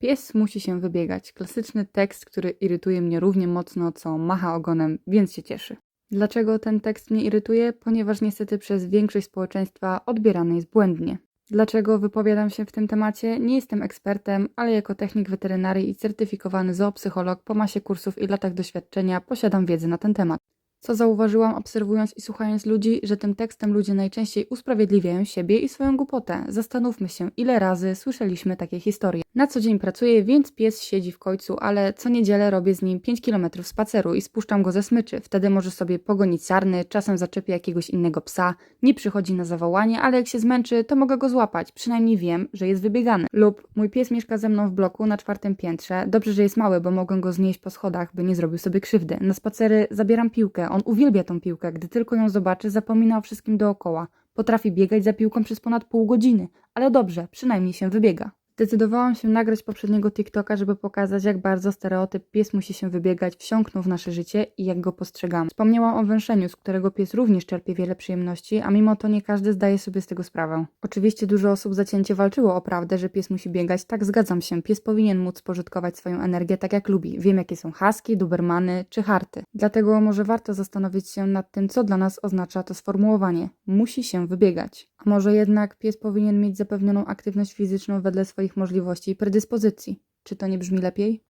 Pies musi się wybiegać. Klasyczny tekst, który irytuje mnie równie mocno, co macha ogonem, więc się cieszy. Dlaczego ten tekst mnie irytuje? Ponieważ niestety przez większość społeczeństwa odbierany jest błędnie. Dlaczego wypowiadam się w tym temacie? Nie jestem ekspertem, ale jako technik weterynarii i certyfikowany zoopsycholog po masie kursów i latach doświadczenia posiadam wiedzę na ten temat. Co zauważyłam obserwując i słuchając ludzi, że tym tekstem ludzie najczęściej usprawiedliwiają siebie i swoją głupotę. Zastanówmy się, ile razy słyszeliśmy takie historie. Na co dzień pracuję, więc pies siedzi w końcu, ale co niedzielę robię z nim 5 km spaceru i spuszczam go ze smyczy. Wtedy może sobie pogonić sarny, czasem zaczepię jakiegoś innego psa, nie przychodzi na zawołanie, ale jak się zmęczy, to mogę go złapać, przynajmniej wiem, że jest wybiegany. Lub mój pies mieszka ze mną w bloku na czwartym piętrze. Dobrze, że jest mały, bo mogę go znieść po schodach, by nie zrobił sobie krzywdy. Na spacery zabieram piłkę, on uwielbia tą piłkę. Gdy tylko ją zobaczy, zapomina o wszystkim dookoła. Potrafi biegać za piłką przez ponad pół godziny, ale dobrze, przynajmniej się wybiega. Zdecydowałam się nagrać poprzedniego TikToka, żeby pokazać, jak bardzo stereotyp pies musi się wybiegać wsiąknął w nasze życie i jak go postrzegamy. Wspomniałam o węszeniu, z którego pies również czerpie wiele przyjemności, a mimo to nie każdy zdaje sobie z tego sprawę. Oczywiście dużo osób zacięcie walczyło o prawdę, że pies musi biegać. Tak, zgadzam się, pies powinien móc spożytkować swoją energię tak jak lubi. Wiem, jakie są haski, dubermany czy harty. Dlatego może warto zastanowić się nad tym, co dla nas oznacza to sformułowanie. Musi się wybiegać. A może jednak pies powinien mieć zapewnioną aktywność fizyczną wedle możliwości i predyspozycji. Czy to nie brzmi lepiej?